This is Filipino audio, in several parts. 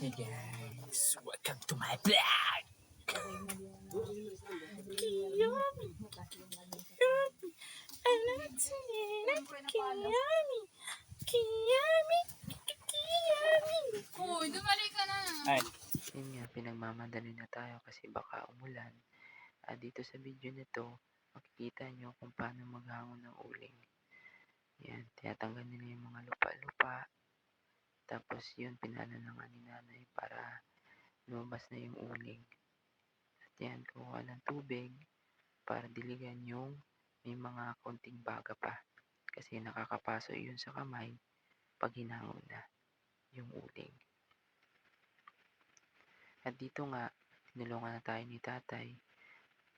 Hey guys, welcome to my vlog! Kiyomi! Kiyomi! Kiyomi! Kiyomi! Uy, dumali ka na. Ay, Yun nga, pinagmamadali na tayo kasi baka umulan. At dito sa video nito, makikita nyo kung paano maghangon ng uling. Yan, tinatanggal nila yung mga lupa-lupa. Tapos yun, pinala na nga ni nanay para lumabas na yung uling. At yan, kuha ng tubig para diligan yung may mga konting baga pa. Kasi nakakapaso yun sa kamay pag hinangon na yung uling. At dito nga, tinulungan na tayo ni tatay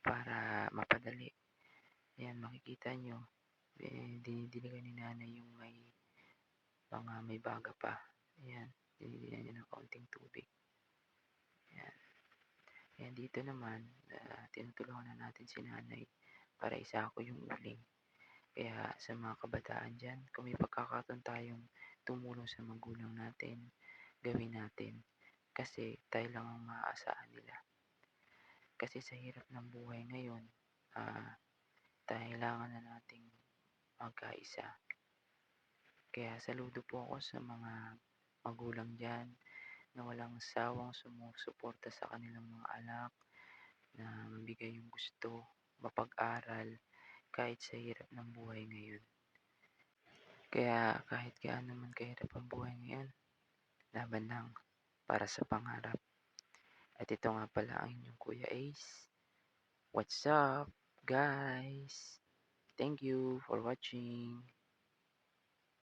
para mapadali. Ayan, makikita nyo, eh, dinidiligan ni nanay yung may mga may baga pa. Ayan, dinidiligan niya ng kaunting tubig. Ayan. Ayan, dito naman, ah, tinutulungan na natin si nanay para isako yung uling. Kaya sa mga kabataan dyan, kung may pagkakataon tayong tumulong sa magulang natin, gawin natin kasi tayo lang ang maaasahan nila. Kasi sa hirap ng buhay ngayon, ah, kailangan na nating magkaisa. Kaya saludo po ako sa mga magulang dyan na walang sawang sumusuporta sa kanilang mga anak na mabigay yung gusto, mapag-aral, kahit sa hirap ng buhay ngayon. Kaya kahit gaano man kahirap ang buhay ngayon, laban lang para sa pangarap. At ito nga pala ang inyong Kuya Ace. What's up, guys? Thank you for watching.